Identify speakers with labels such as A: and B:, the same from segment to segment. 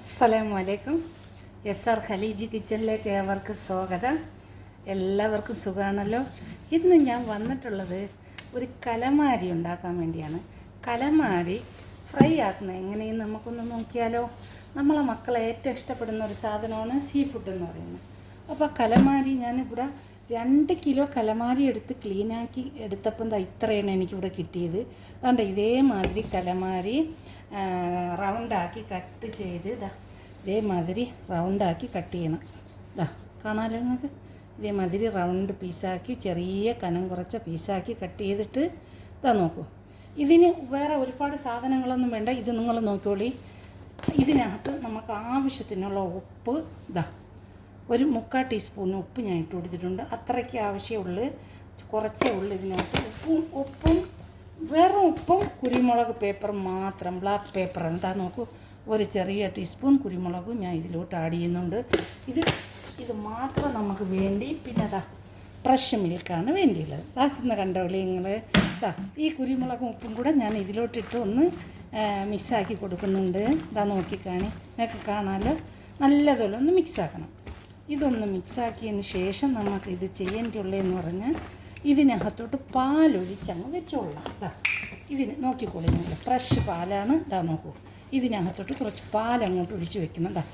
A: അസ്സലാമു അലൈക്കും S R Khaleeji കിച്ചണിലേക്ക് ഏവർക്കും സ്വാഗതം. എല്ലാവർക്കും സുഖമാണല്ലോ ഇന്ന് ഞാൻ വന്നിട്ടുള്ളത് ഒരു കലമാരി ഉണ്ടാക്കാൻ വേണ്ടിയാണ്. കലമാരി ഫ്രൈ ആക്കുന്നത് എങ്ങനെയെന്ന് നമുക്കൊന്ന് നോക്കിയാലോ? നമ്മളെ മക്കളെ ഏറ്റവും ഇഷ്ടപ്പെടുന്ന ഒരു സാധനമാണ് സീ ഫുഡ് എന്ന് പറയുന്നത്. അപ്പോൾ കലമാരി ഞാനിവിടെ രണ്ട് കിലോ കലമാരി എടുത്ത് ക്ലീനാക്കി എടുത്തപ്പം ദാ ഇത്രയാണ് എനിക്കിവിടെ കിട്ടിയത്. അതുകൊണ്ട് ഇതേമാതിരി കലമാരി റൗണ്ടാക്കി കട്ട് ചെയ്ത് ഇതാ ഇതേമാതിരി റൗണ്ടാക്കി കട്ട് ചെയ്യണം. ഇതാ കാണാമല്ലോ നിങ്ങൾക്ക്? ഇതേമാതിരി റൗണ്ട് പീസാക്കി ചെറിയ കനം കുറച്ച പീസാക്കി കട്ട് ചെയ്തിട്ട് ഇതാ നോക്കൂ. ഇതിന് വേറെ ഒരുപാട് സാധനങ്ങളൊന്നും വേണ്ട ഇത് നിങ്ങൾ നോക്കിക്കോളി. ഇതിനകത്ത് നമുക്ക് ആവശ്യത്തിനുള്ള ഉപ്പ് ഇതാ ഒരു മുക്കാൽ ടീസ്പൂൺ ഉപ്പ് ഞാൻ ഇട്ട് കൊടുത്തിട്ടുണ്ട്. അത്രയ്ക്ക് ആവശ്യമുള്ളൂ കുറച്ചേ ഉള്ളൂ ഇതിനകത്ത്. ഉപ്പും ഉപ്പും വെറും ഉപ്പും കുരുമുളക് പേപ്പർ മാത്രം. ബ്ലാക്ക് പേപ്പറാണ് താ നോക്കൂ. ഒരു ചെറിയ ടീസ്പൂൺ കുരുമുളകും ഞാൻ ഇതിലോട്ട് ആഡ് ചെയ്യുന്നുണ്ട്. ഇത് ഇത് മാത്രം നമുക്ക് വേണ്ടി പിന്നെ അതാ ഫ്രഷ് മിൽക്കാണ് വേണ്ടിയുള്ളത്. ഇന്ന് കണ്ടോളി നിങ്ങൾ ഇതാ ഈ കുരുമുളകും ഉപ്പും കൂടെ ഞാൻ ഇതിലോട്ടിട്ട് ഒന്ന് മിക്സാക്കി കൊടുക്കുന്നുണ്ട്. ഇതാ നോക്കിക്കാണി. നിങ്ങൾക്ക് കാണാമല്ലോ നല്ലതുപോലെ ഒന്ന് മിക്സാക്കണം ഇതൊന്ന് മിക്സാക്കിയതിന് ശേഷം നമുക്ക് ഇത് ചെയ്യേണ്ടുള്ളതെന്ന് പറഞ്ഞാൽ ഇതിനകത്തോട്ട് പാലൊഴിച്ചങ്ങ് വെച്ചോളാം. ഇതാ ഇതിന് നോക്കിക്കോളൂ നിങ്ങൾ ഫ്രഷ് പാലാണ്. ഇതാ നോക്കൂ ഇതിനകത്തോട്ട് കുറച്ച് പാൽ അങ്ങോട്ട് ഒഴിച്ച് വെക്കണം. ഇതാ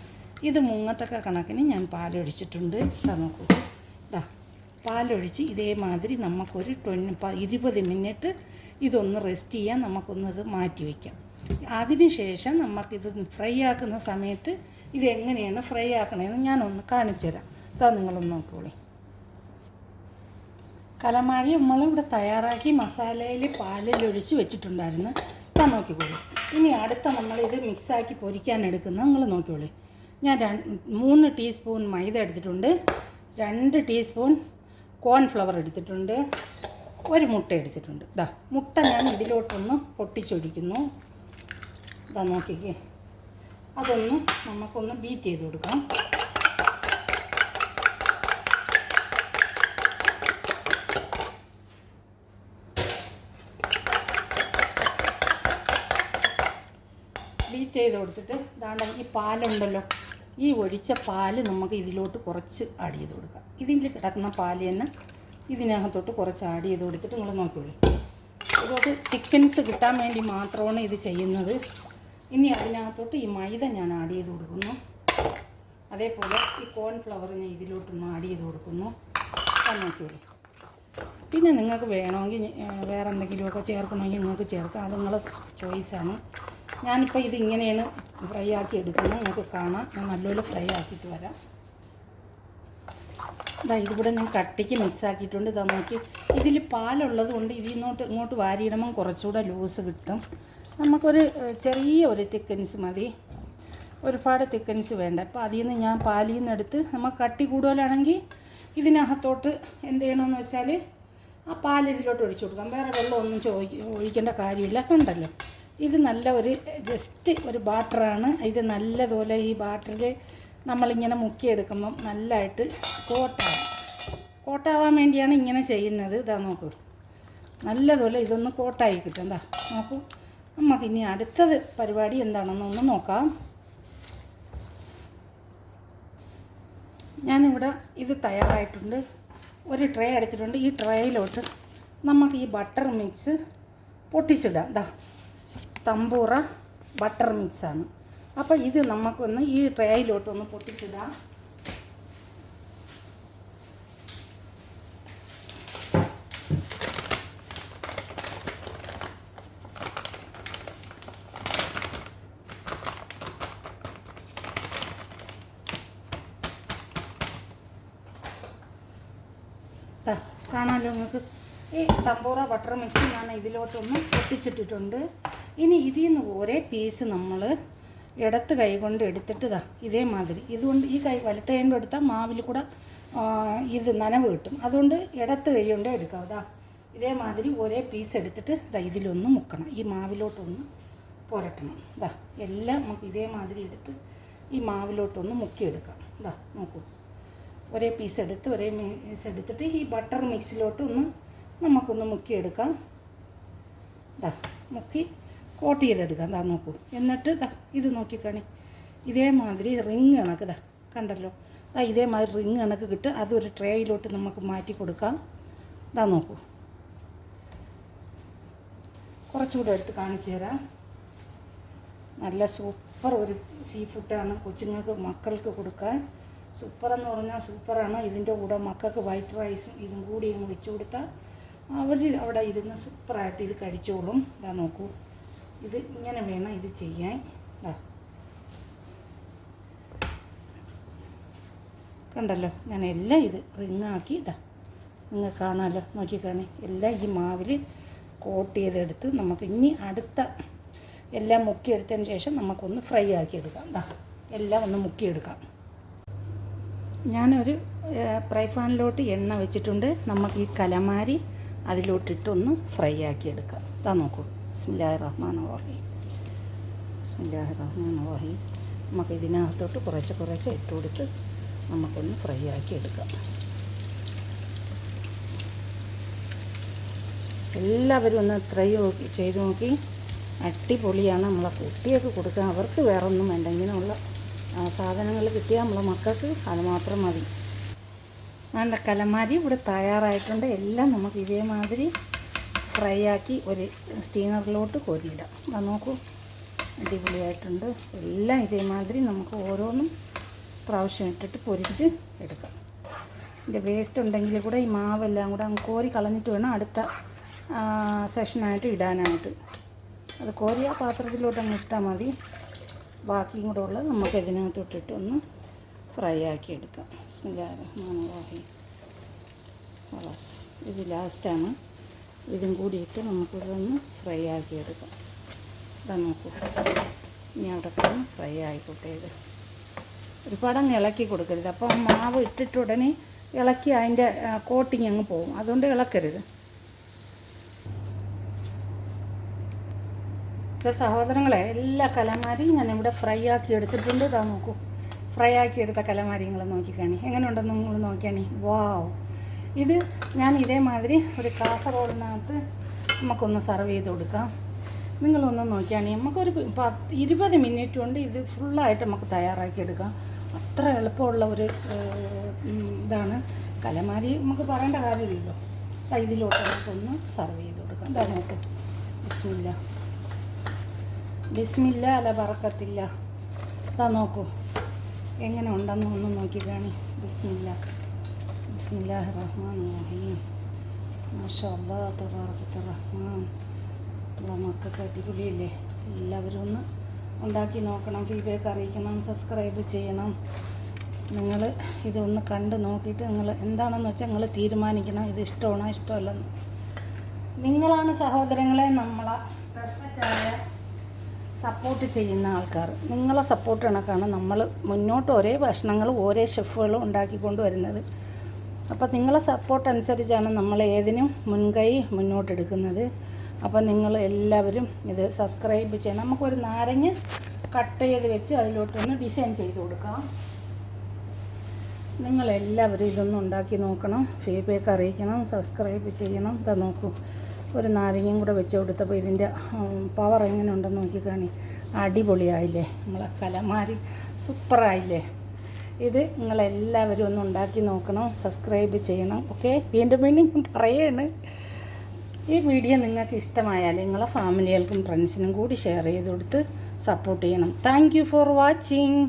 A: ഇത് മുങ്ങത്തക്ക കണക്കിന് ഞാൻ പാലൊഴിച്ചിട്ടുണ്ട്. ഇതാ നോക്കൂ ഇതാ പാലൊഴിച്ച് ഇതേമാതിരി നമുക്കൊരു ട്വൻ ഇരുപത് മിനിറ്റ് ഇതൊന്ന് റെസ്റ്റ് ചെയ്യാൻ നമുക്കൊന്നത് മാറ്റി വയ്ക്കാം അതിനുശേഷം നമുക്കിത് ഫ്രൈ ആക്കുന്ന സമയത്ത് ഇത് എങ്ങനെയാണ് ഫ്രൈ ആക്കണതെന്ന് ഞാനൊന്ന് കാണിച്ചു തരാം ഇതാ നിങ്ങളൊന്ന് നോക്കോളി. കലമാരി നമ്മളിവിടെ തയ്യാറാക്കി മസാലയിൽ പാലിലൊഴിച്ച് വെച്ചിട്ടുണ്ടായിരുന്നു. ഇതാ നോക്കിക്കോളൂ. ഇനി അടുത്ത നമ്മളിത് മിക്സാക്കി പൊരിക്കാൻ എടുക്കുന്നത് നിങ്ങൾ നോക്കിക്കോളൂ. ഞാൻ മൂന്ന് ടീസ്പൂൺ മൈദ എടുത്തിട്ടുണ്ട്. രണ്ട് ടീസ്പൂൺ കോൺഫ്ലവർ എടുത്തിട്ടുണ്ട്. ഒരു മുട്ട എടുത്തിട്ടുണ്ട്. ഇതാ മുട്ട ഞാൻ ഇതിലോട്ടൊന്ന് പൊട്ടിച്ചൊടിക്കുന്നു ഇതാ നോക്കിക്കേ. അതൊന്ന് നമുക്കൊന്ന് ബീറ്റ് ചെയ്ത് കൊടുക്കാം. ബീറ്റ് ചെയ്ത് കൊടുത്തിട്ട് ഇതാണ്ട് ഈ പാലുണ്ടല്ലോ ഈ ഒഴിച്ച പാൽ നമുക്ക് ഇതിലോട്ട് കുറച്ച് ആഡ് ചെയ്ത് കൊടുക്കാം. ഇതിൽ കിടക്കുന്ന പാൽ തന്നെ ഇതിനകത്തോട്ട് കുറച്ച് ആഡ് ചെയ്ത് കൊടുത്തിട്ട് നിങ്ങൾ നോക്കിക്കോളൂ. അതുപോലെ തിക്കൻസ് കിട്ടാൻ വേണ്ടി മാത്രമാണ് ഇത് ചെയ്യുന്നത്. ഇനി അതിനകത്തോട്ട് ഈ മൈദ ഞാൻ ആഡ് ചെയ്ത് കൊടുക്കുന്നു. അതേപോലെ ഈ കോൺഫ്ലവർ ഞാൻ ഇതിലോട്ടൊന്ന് ആഡ് ചെയ്ത് കൊടുക്കുന്നു. നോക്കിക്കോളൂ പിന്നെ നിങ്ങൾക്ക് വേണമെങ്കിൽ വേറെ എന്തെങ്കിലുമൊക്കെ ചേർക്കണമെങ്കിൽ നിങ്ങൾക്ക് ചേർക്കാം. അത് നിങ്ങളെ ചോയ്സാണ് ഞാനിപ്പോൾ ഇത് ഇങ്ങനെയാണ് ഫ്രൈ ആക്കി എടുക്കുന്നത്. നിങ്ങൾക്ക് കാണാം. ഞാൻ നല്ലപോലെ ഫ്രൈ ആക്കിയിട്ട് വരാം. ഇതാ ഇതിവിടെ ഞാൻ കട്ടിക്ക് മിക്സ് ആക്കിയിട്ടുണ്ട്. ഇതാ നോക്കി. ഇതിൽ പാലുള്ളത് കൊണ്ട് ഇതിന്നോട്ട് ഇങ്ങോട്ട് വാരിയിടുമ്പം കുറച്ചുകൂടെ ലൂസ് കിട്ടും. നമുക്കൊരു ചെറിയ ഒരു തിക്കൻസ് മതി. ഒരുപാട് തിക്കൻസ് വേണ്ട. അപ്പോൾ അതിൽ നിന്ന് ഞാൻ പാലിൽ നിന്ന് എടുത്ത് നമുക്ക് കട്ടി കൂടുതലാണെങ്കിൽ ഇതിനകത്തോട്ട് എന്ത് ചെയ്യണമെന്ന് വെച്ചാൽ ആ പാൽ ഇതിലോട്ട് ഒഴിച്ചു കൊടുക്കാം. വേറെ വെള്ളമൊന്നും ഒന്നും ഒഴിക്കേണ്ട കാര്യമില്ല. കണ്ടല്ലോ? ഇത് നല്ല ഒരു ജസ്റ്റ് ഒരു ബാട്ടറാണ്. ഇത് നല്ലതുപോലെ ഈ ബാട്ടറിൽ നമ്മളിങ്ങനെ മുക്കിയെടുക്കുമ്പം നല്ലതായിട്ട് കോട്ടാവും. കോട്ടാവാൻ വേണ്ടിയാണ് ഇങ്ങനെ ചെയ്യുന്നത്. ഇതാ നോക്കൂ. നല്ലതുപോലെ ഇതൊന്ന് കോട്ടായി കിട്ടും. എന്താ നോക്കൂ. നമുക്കിനി അടുത്തത് പരിപാടി എന്താണെന്നൊന്ന് നോക്കാം. ഞാനിവിടെ ഇത് തയ്യാറായിട്ടുണ്ട്. ഒരു ട്രേ എടുത്തിട്ടുണ്ട്. ഈ ട്രേയിലോട്ട് നമുക്ക് ഈ ബട്ടർ മിക്സ് പൊട്ടിച്ചിടാം. ദാ തമ്പൂറ ബട്ടർ മിക്സാണ്. അപ്പോൾ ഇത് നമുക്കൊന്ന് ഈ ട്രേയിലോട്ടൊന്ന് പൊട്ടിച്ചിടാം ദാ, കാണാമല്ലോ നിങ്ങൾക്ക്? ഈ തമ്പൂറ ബട്ടർ മിക്സ് ഞാൻ ഇതിലോട്ടൊന്ന് പൊട്ടിച്ചിട്ടിട്ടുണ്ട്. ഇനി ഇതിൽ നിന്ന് ഒരേ പീസ് നമ്മൾ ഇടത്ത് കൈ കൊണ്ട് എടുത്തിട്ട് ഇതാ ഇതേമാതിരി. ഇതുകൊണ്ട് ഈ കൈ വലത്തെ കൈ കൊണ്ട് എടുത്താൽ മാവിൽ കൂടെ ഇത് നനവ് കിട്ടും. അതുകൊണ്ട് ഇടത്ത് കൈ കൊണ്ട് എടുക്കാം. ഇതാ ഇതേമാതിരി ഒരേ പീസ് എടുത്തിട്ട് ഇതാ ഇതിലൊന്ന് മുക്കണം. ഈ മാവിലോട്ടൊന്ന് പുരട്ടണം. ദാ എല്ലാം നമുക്ക് ഇതേമാതിരി എടുത്ത് ഈ മാവിലോട്ടൊന്ന് മുക്കിയെടുക്കാം. ദാ നോക്കൂ. ഒരേ പീസ് എടുത്ത് ഒരേ പീസ് എടുത്തിട്ട് ഈ ബട്ടർ മിക്സിലോട്ട് ഒന്ന് നമുക്കൊന്ന് മുക്കിയെടുക്കാം. ദാ മുക്കി കോട്ട് ചെയ്തെടുക്കാം. ദാ നോക്കൂ. എന്നിട്ട് ദാ ഇത് നോക്കിക്കണി. ഇതേമാതിരി റിങ് കണക്ക് ഇതാ കണ്ടല്ലോ. ദാ ഇതേമാതിരി റിങ് കണക്ക് കിട്ടും. അതൊരു ട്രേയിലോട്ട് നമുക്ക് മാറ്റി കൊടുക്കാം. ഇതാ നോക്കൂ. കുറച്ചുകൂടെ എടുത്ത് കാണിച്ചു തരാം. നല്ല സൂപ്പർ ഒരു സീ ഫുഡാണ് കൊച്ചുങ്ങൾക്ക് മക്കൾക്ക് കൊടുക്കാൻ. സൂപ്പർ എന്ന് പറഞ്ഞാൽ സൂപ്പറാണ്. ഇതിന്റെ കൂടെ മക്കൾക്ക് വൈറ്റ് റൈസും ഇതും കൂടി അങ്ങ് വെച്ച് കൊടുത്താൽ അവർ അവിടെ ഇരുന്ന് സൂപ്പറായിട്ട് ഇത് കഴിച്ചോളും. ഇതാ നോക്കൂ. ഇത് ഇങ്ങനെ വേണം ഇത് ചെയ്യാൻ. ഇതാ കണ്ടല്ലോ? ഞാൻ എല്ലാം ഇത് റിങ്ങാക്കി. ഇതാ നിങ്ങൾ കാണാമല്ലോ നോക്കിക്കാണേ എല്ലാം ഈ മാവിൽ കോട്ട് ചെയ്തെടുത്ത് നമുക്ക് ഇനി അടുത്ത എല്ലാം മുക്കിയെടുത്തതിന് ശേഷം നമുക്കൊന്ന് ഫ്രൈ ആക്കി എടുക്കാം. ഇതാ എല്ലാം ഒന്ന് മുക്കിയെടുക്കാം. ഞാനൊരു ഫ്രൈ പാനിലോട്ട് എണ്ണ വെച്ചിട്ടുണ്ട്. നമുക്ക് ഈ കലമാരി അതിലോട്ടിട്ടൊന്ന് ഫ്രൈ ആക്കി എടുക്കാം ഇതാ നോക്കൂ. ബിസ്മില്ലാഹി റഹ്മാൻ റഹീം ബിസ്മില്ലാഹി റഹ്മാൻ റഹീം നമുക്ക് ഇതിനകത്തോട്ട് കുറച്ച് കുറച്ച് ഇട്ട് കൊടുത്ത് നമുക്കൊന്ന് ഫ്രൈ ആക്കി എടുക്കാം എല്ലാവരും ഒന്ന് ട്രൈ ചെയ്ത് നോക്കി. അടിപൊളിയാണ് നമ്മളെ കുട്ടിയൊക്കെ കൊടുക്കാൻ. അവർക്ക് വേറൊന്നും ഇങ്ങനെയുള്ള സാധനങ്ങൾ കിട്ടിയാൽ നമ്മളെ മക്കൾക്ക് അത് മാത്രം മതി. നല്ല കലമാരി ഇവിടെ തയ്യാറായിട്ടുണ്ട്. എല്ലാം നമുക്ക് ഇതേമാതിരി ഫ്രൈ ആക്കി ഒരു സ്റ്റീനറിലോട്ട് കോരിയിടാം. അത് നോക്കൂ അടിപൊളിയായിട്ടുണ്ട്. എല്ലാം ഇതേമാതിരി നമുക്ക് ഓരോന്നും പ്രാവശ്യം ഇട്ടിട്ട് പൊരിച്ച് എടുക്കാം. ഇതിന്റെ വേസ്റ്റ് ഉണ്ടെങ്കിൽ കൂടെ ഈ മാവെല്ലാം കൂടെ അങ്ങ് കോരി കളഞ്ഞിട്ട് വേണം അടുത്ത സെഷനായിട്ട് ഇടാനായിട്ട്. അത് കോരിയ പാത്രത്തിലോട്ട് അങ്ങ് ഇട്ടാൽ മതി. ബാക്കിയും കൂടെ ഉള്ളത് നമുക്ക് ഇതിനകത്തോട്ടിട്ട് ഒന്ന് ഫ്രൈ ആക്കി എടുക്കാം സ്മിലാഹി വളസ് ഇത് ലാസ്റ്റാണ് ഇതും കൂടി ഇട്ട് നമുക്കിതൊന്ന് ഫ്രൈ ആക്കി എടുക്കാം ഇതാ നോക്കൂ. ഇനി അവിടെ കിടന്ന് ഫ്രൈ ആയിക്കോട്ടെ ഇത്. ഒരുപാട് അങ്ങ് ഇളക്കി കൊടുക്കരുത്. അപ്പോൾ മാവ് ഇട്ടിട്ട് ഉടനെ ഇളക്കി അതിന്റെ കോട്ടിങ് അങ്ങ് പോകും. അതുകൊണ്ട് ഇളക്കരുത്. പക്ഷേ സഹോദരങ്ങളെ എല്ലാ കലമാരിയും ഞാൻ ഇവിടെ ഫ്രൈ ആക്കി എടുത്തിട്ടുണ്ട്. ഇതാ നോക്കൂ. ഫ്രൈ ആക്കി എടുത്ത കലമാരി നിങ്ങൾ നോക്കിക്കാണി. എങ്ങനെ ഉണ്ടെന്ന് നിങ്ങൾ നോക്കിയാണി? വാവ് ഇത് ഞാൻ ഇതേമാതിരി ഒരു കാസറോളിനകത്ത് നമുക്കൊന്ന് സർവ് ചെയ്ത് കൊടുക്കാം. നിങ്ങളൊന്ന് നോക്കിയാണി. നമുക്കൊരു പത്ത് ഇരുപത് മിനിറ്റ് കൊണ്ട് ഇത് ഫുള്ളായിട്ട് നമുക്ക് തയ്യാറാക്കി എടുക്കാം. അത്ര എളുപ്പമുള്ള ഒരു ഇതാണ്. കലമാരി നമുക്ക് പറയേണ്ട കാര്യമില്ലല്ലോ. ഇതിലോട്ട് നമുക്കൊന്ന് സർവ് ചെയ്ത് കൊടുക്കാം. ഇതാ നോക്കാം. ബിസ്മില്ല. ബിസ്മില്ല അല്ല പറക്കത്തില്ല ഇതാ നോക്കൂ. എങ്ങനെ ഉണ്ടെന്ന് ഒന്ന് നോക്കി കാണി. ബിസ്മില്ല. ബിസ്മില്ലാഹി റഹ്മാൻ റഹീം. റഹ്മാൻ. ഉള്ള മക്കൾക്ക് അടിപൊളിയല്ലേ? എല്ലാവരും ഒന്ന് ഉണ്ടാക്കി നോക്കണം. ഫീഡ്ബാക്ക് അറിയിക്കണം. സബ്സ്ക്രൈബ് ചെയ്യണം. നിങ്ങൾ ഇതൊന്ന് കണ്ട് നോക്കിയിട്ട് നിങ്ങൾ എന്താണെന്ന് വെച്ചാൽ നിങ്ങൾ തീരുമാനിക്കണം. ഇത് ഇഷ്ടമാണോ ഇഷ്ടമല്ലെന്ന്. നിങ്ങളാണ് സഹോദരങ്ങളെ നമ്മളെ. പെർഫെക്റ്റായ സപ്പോർട്ട് ചെയ്യുന്ന ആൾക്കാർ. നിങ്ങളെ സപ്പോർട്ട് കണക്കാണ് നമ്മൾ മുന്നോട്ട് ഒരേ ഭക്ഷണങ്ങൾ ഓരോ ഷെഫുകളും ഉണ്ടാക്കിക്കൊണ്ട് വരുന്നത് അപ്പോൾ നിങ്ങളെ സപ്പോർട്ട് അനുസരിച്ചാണ് നമ്മൾ ഏതിനും മുൻകൈ മുന്നോട്ടെടുക്കുന്നത്. അപ്പോൾ നിങ്ങൾ എല്ലാവരും ഇത് സബ്സ്ക്രൈബ് ചെയ്യണം. നമുക്കൊരു നാരങ്ങ കട്ട് ചെയ്ത് വെച്ച് അതിലോട്ടൊന്ന് ഡിസൈൻ ചെയ്ത് കൊടുക്കാം. നിങ്ങളെല്ലാവരും ഇതൊന്നും ഉണ്ടാക്കി നോക്കണം. ഫീഡ്ബാക്ക് അറിയിക്കണം. സബ്സ്ക്രൈബ് ചെയ്യണം. ഇതാ നോക്കൂ. ഒരു നാരങ്ങയും കൂടെ വെച്ച് കൊടുത്തപ്പോൾ ഇതിന്റെ പവർ എങ്ങനെ ഉണ്ടെന്ന് നോക്കി കാണി അടിപൊളിയായില്ലേ? നമ്മളെ കലമാരി സൂപ്പറായില്ലേ? ഇത് നിങ്ങളെല്ലാവരും ഒന്ന് ഉണ്ടാക്കി നോക്കണം സബ്സ്ക്രൈബ് ചെയ്യണം ഓക്കെ? വീണ്ടും വീണ്ടും ഞാൻ പറയാണ്. ഈ വീഡിയോ നിങ്ങൾക്ക് ഇഷ്ടമായാൽ നിങ്ങളെ ഫാമിലികൾക്കും ഫ്രണ്ട്സിനും കൂടി ഷെയർ ചെയ്ത് കൊടുത്ത് സപ്പോർട്ട് ചെയ്യണം. Thank for watching